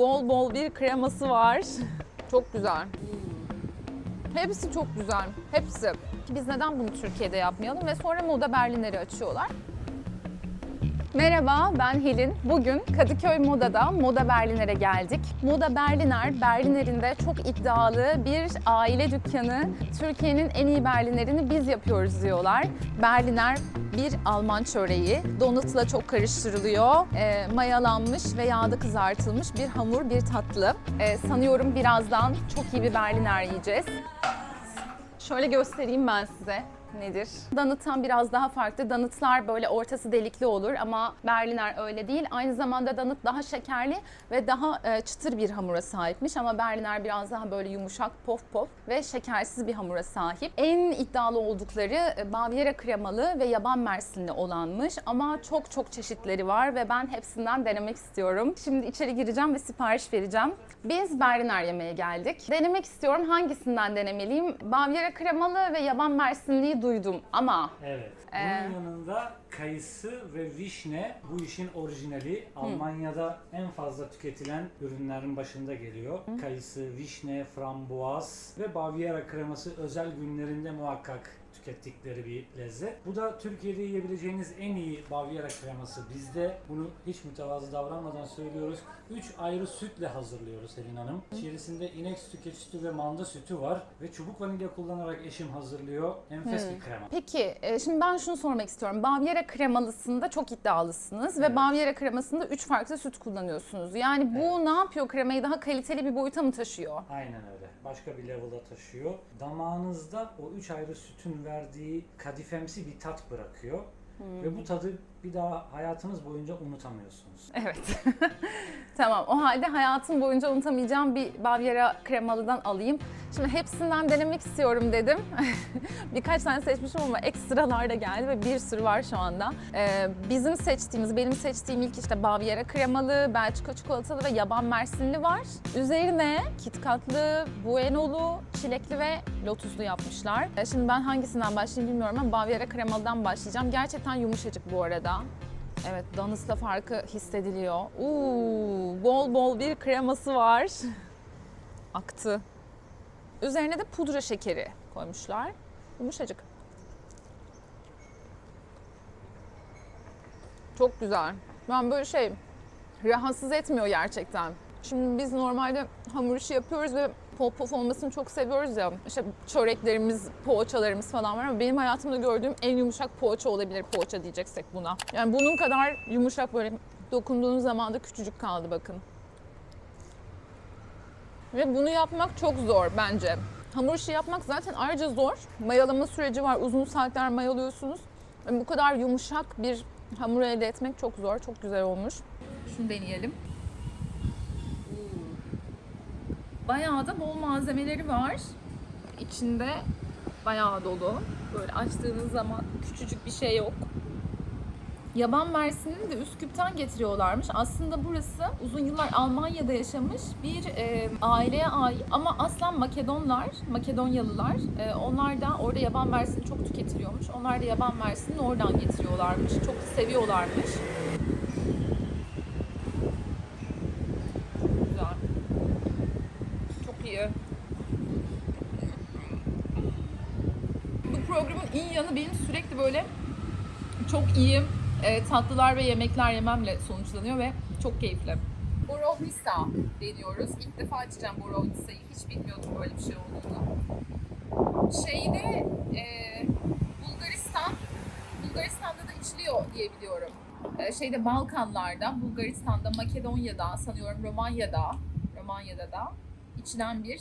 bol bol bir kreması var. Çok güzel. Hepsi çok güzel. Hepsi. Biz neden bunu Türkiye'de yapmayalım ve sonra Moda Berlinleri açıyorlar. Merhaba, ben Helin. Bugün Kadıköy Moda'da Moda Berliner'e geldik. Moda Berliner, Berliner'inde çok iddialı bir aile dükkanı. Türkiye'nin en iyi Berliner'ini biz yapıyoruz diyorlar. Berliner bir Alman çöreği. Donutla çok karıştırılıyor. E, mayalanmış ve yağda kızartılmış bir hamur, bir tatlı. E, sanıyorum birazdan çok iyi bir Berliner yiyeceğiz. Şöyle göstereyim ben size nedir? Donut'tan biraz daha farklı. Donutlar böyle ortası delikli olur ama Berliner öyle değil. Aynı zamanda donut daha şekerli ve daha e, çıtır bir hamura sahipmiş ama Berliner biraz daha böyle yumuşak, pof pof ve şekersiz bir hamura sahip. En iddialı oldukları e, Baviera kremalı ve yaban mersinli olanmış ama çok çok çeşitleri var ve ben hepsinden denemek istiyorum. Şimdi içeri gireceğim ve sipariş vereceğim. Biz Berliner yemeye geldik. Denemek istiyorum. Hangisinden denemeliyim? Baviera kremalı ve yaban mersinliyi duydum ama Evet. Bunun Ee, yanında kayısı ve vişne bu işin orijinali. Almanya'da en fazla tüketilen ürünlerin başında geliyor. Kayısı, vişne, frambuaz ve Baviera kreması özel günlerinde muhakkak tükettikleri bir lezzet. Bu da Türkiye'de yiyebileceğiniz en iyi Baviera kreması. Bizde bunu hiç mütevazı davranmadan söylüyoruz. 3 ayrı sütle hazırlıyoruz Selin Hanım. İçerisinde inek sütü, keçi sütü ve manda sütü var ve çubuk vanilya kullanarak eşim hazırlıyor. Enfes bir krema. Peki, e, şimdi ben şunu sormak istiyorum. Baviera kremalısında çok iddialısınız ve Evet. Baviera kremasında 3 farklı süt kullanıyorsunuz. Yani bu Evet. ne yapıyor kremayı daha kaliteli bir boyuta mı taşıyor? Aynen öyle. Başka bir level'a taşıyor. Damağınızda o üç ayrı sütün verdiği kadifemsi bir tat bırakıyor. Ve bu tadı bir daha hayatınız boyunca unutamıyorsunuz. Evet. tamam. O halde hayatım boyunca unutamayacağım bir Baviera kremalıdan alayım. Şimdi hepsinden denemek istiyorum dedim. Birkaç tane seçmişim ama ekstralar da geldi ve bir sürü var şu anda. Ee, bizim seçtiğimiz, benim seçtiğim ilk işte Baviera kremalı, Belçika çikolatalı ve yaban mersinli var. Üzerine kitkatlı, buenolu, çilekli ve lotuslu yapmışlar. Ee, Şimdi ben hangisinden başlayayım bilmiyorum ama Baviera kremalıdan başlayacağım. Gerçekten yumuşacık bu arada. Evet, Danıs'la farkı hissediliyor. Uuu, bol bol bir kreması var. Aktı. Üzerine de pudra şekeri koymuşlar. Yumuşacık. Çok güzel. Ben böyle şey rahatsız etmiyor gerçekten. Şimdi biz normalde hamur işi yapıyoruz ve pop pop olmasını çok seviyoruz ya. İşte çöreklerimiz, poğaçalarımız falan var ama benim hayatımda gördüğüm en yumuşak poğaça olabilir poğaça diyeceksek buna. Yani bunun kadar yumuşak böyle dokunduğunuz zaman da küçücük kaldı bakın. Ve bunu yapmak çok zor bence. Hamur işi yapmak zaten ayrıca zor. Mayalama süreci var. Uzun saatler mayalıyorsunuz. Ve bu kadar yumuşak bir hamur elde etmek çok zor. Çok güzel olmuş. Şunu deneyelim. Bayağı da bol malzemeleri var. İçinde bayağı dolu. Böyle açtığınız zaman küçücük bir şey yok. Yaban Mersin'ini de Üsküp'ten getiriyorlarmış. Aslında burası uzun yıllar Almanya'da yaşamış bir e, aileye ait ama aslen Makedonlar, Makedonyalılar. E, onlar da orada yaban mersini çok tüketiliyormuş. Onlar da yaban mersini oradan getiriyorlarmış. Çok seviyorlarmış. Güzel. İyi. Bu programın iyi yanı benim sürekli böyle çok iyi e, tatlılar ve yemekler yememle sonuçlanıyor ve çok keyifli. Borovnisa deniyoruz. İlk defa açacağım Borovnisa'yı. Hiç bilmiyordum böyle bir şey olduğunu. Şeyde e, Bulgaristan, Bulgaristan'da da içiliyor diye biliyorum. E, şeyde Balkanlarda, Bulgaristan'da, Makedonya'da, sanıyorum Romanya'da, Romanya'da da içilen bir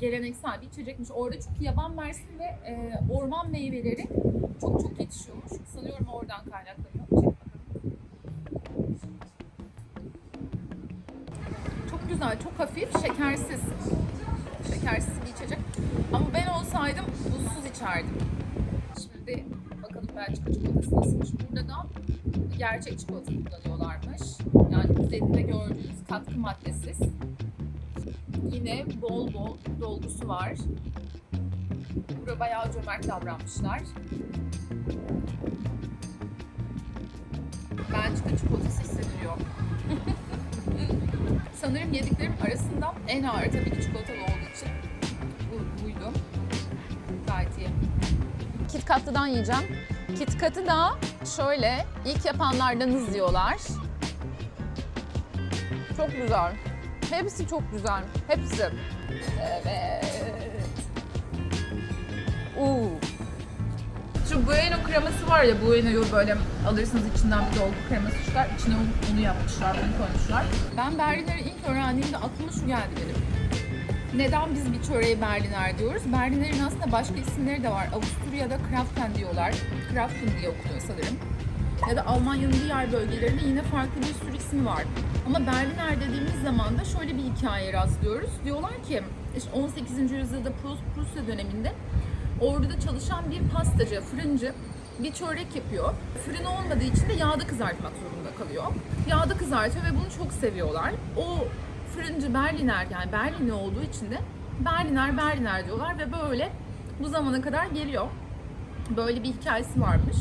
geleneksel bir içecekmiş. Orada çünkü yaban mersin ve e, orman meyveleri çok çok yetişiyormuş. Sanıyorum oradan kaynaklanıyor. Çok güzel, çok hafif, şekersiz. Şekersiz bir içecek. Ama ben olsaydım buzsuz içerdim. Şimdi bakalım Belçika çikolatası nasılmış. Burada da gerçek çikolata kullanıyorlarmış. Yani üzerinde gördüğünüz katkı maddesiz. Yine bol bol dolgusu var. Burada bayağı cömert davranmışlar. Belçika çikolatası hissediliyor. Sanırım yediklerim arasında en ağır tabii ki çikolatalı olduğu için bu, buydu. Gayet iyi. Kit Kat'tan yiyeceğim. Kit Kat'ı da şöyle ilk yapanlardanız diyorlar. Çok güzel. Hepsi çok güzel. Hepsi. Evet. Uuu. Şu Bueno kreması var ya Bueno'yu böyle alırsınız içinden bir dolgu kreması çıkar. İçine onu yapmışlar, bunu koymuşlar. Ben Berliner'i ilk öğrendiğimde aklıma şu geldi benim. Neden biz bir çöreğe Berliner diyoruz? Berliner'in aslında başka isimleri de var. Avusturya'da Krapfen diyorlar. Krapfen diye okunuyor sanırım. Ya da Almanya'nın diğer bölgelerinde yine farklı bir sürü ismi var. Ama Berliner dediğimiz zaman da şöyle bir hikayeye rastlıyoruz. Diyorlar ki işte 18. yüzyılda Prus, Prusya döneminde orduda çalışan bir pastacı, fırıncı bir çörek yapıyor. Fırın olmadığı için de yağda kızartmak zorunda kalıyor. Yağda kızartıyor ve bunu çok seviyorlar. O fırıncı Berliner yani Berlinli olduğu için de Berliner Berliner diyorlar ve böyle bu zamana kadar geliyor. Böyle bir hikayesi varmış.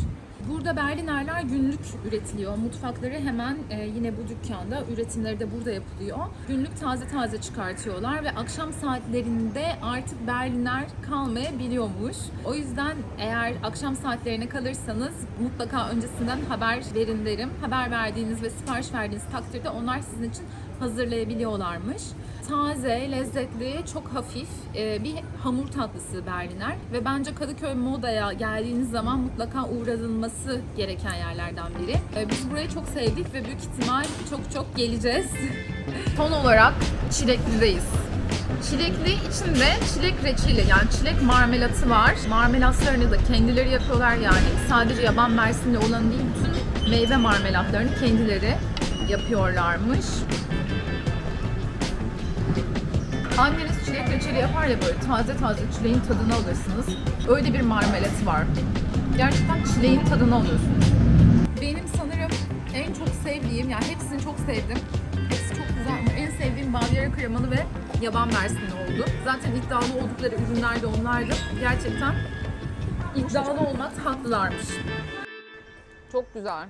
Burada Berlinerler günlük üretiliyor. Mutfakları hemen e, yine bu dükkanda, üretimleri de burada yapılıyor. Günlük taze taze çıkartıyorlar ve akşam saatlerinde artık Berliner kalmayabiliyormuş. O yüzden eğer akşam saatlerine kalırsanız mutlaka öncesinden haber verin derim. Haber verdiğiniz ve sipariş verdiğiniz takdirde onlar sizin için hazırlayabiliyorlarmış. Taze, lezzetli, çok hafif e, bir hamur tatlısı Berliner ve bence Kadıköy Moda'ya geldiğiniz zaman mutlaka uğranılması gereken yerlerden biri. E, Biz burayı çok sevdik ve büyük ihtimal çok çok geleceğiz. Son olarak Çilekli'deyiz. Çilekli içinde çilek reçeli yani çilek marmelatı var. Marmelatlarını da kendileri yapıyorlar yani. Sadece yaban mersinli olan değil bütün meyve marmelatlarını kendileri yapıyorlarmış. Anneniz çilek reçeli yapar ya böyle taze taze çileğin tadını alırsınız. Öyle bir marmelatı var. Gerçekten çileğin tadını alıyorsunuz. Benim sanırım en çok sevdiğim, yani hepsini çok sevdim. Hepsi çok güzel ama en sevdiğim Bavyera kremalı ve yaban mersinli oldu. Zaten iddialı oldukları ürünler de onlardı. Gerçekten iddialı olmak haklılarmış. Çok güzel.